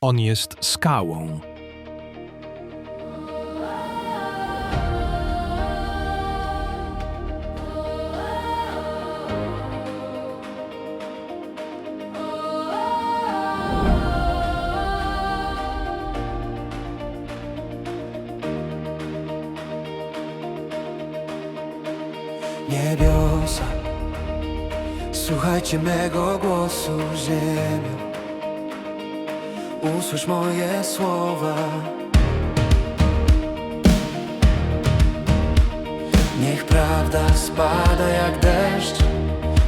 On jest skałą. Niebiosa, słuchajcie mego głosu, ziemio. Usłysz moje słowa. Niech prawda spada jak deszcz,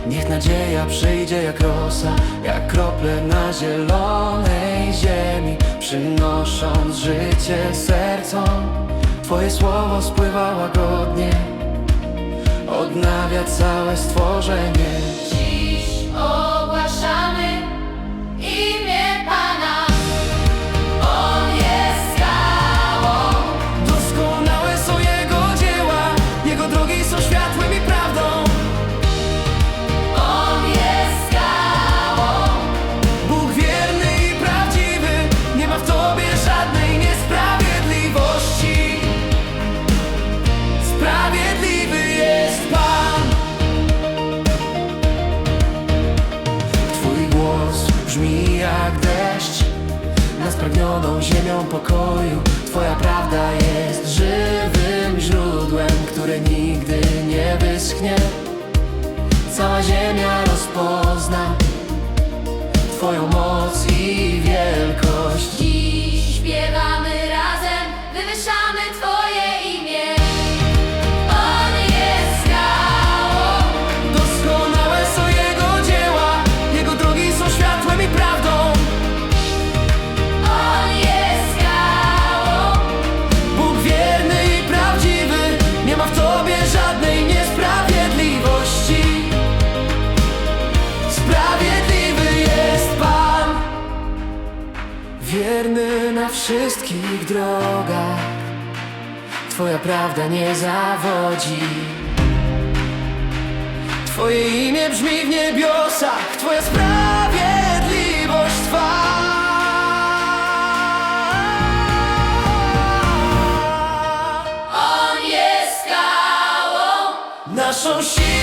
niech nadzieja przyjdzie jak rosa, jak krople na zielonej ziemi, przynosząc życie sercom. Twoje słowo spływa łagodnie odnawia całe stworzenie. Dziś ziemią pokoju. Twoja prawda jest żywym źródłem, które nigdy nie wyschnie. Cała ziemia rozpozna Twoją moc i wielkość. Dziś śpiewamy wierny na wszystkich drogach. Twoja prawda nie zawodzi. Twoje imię brzmi w niebiosach, Twoja sprawiedliwość trwa. On jest skałą. Naszą siłą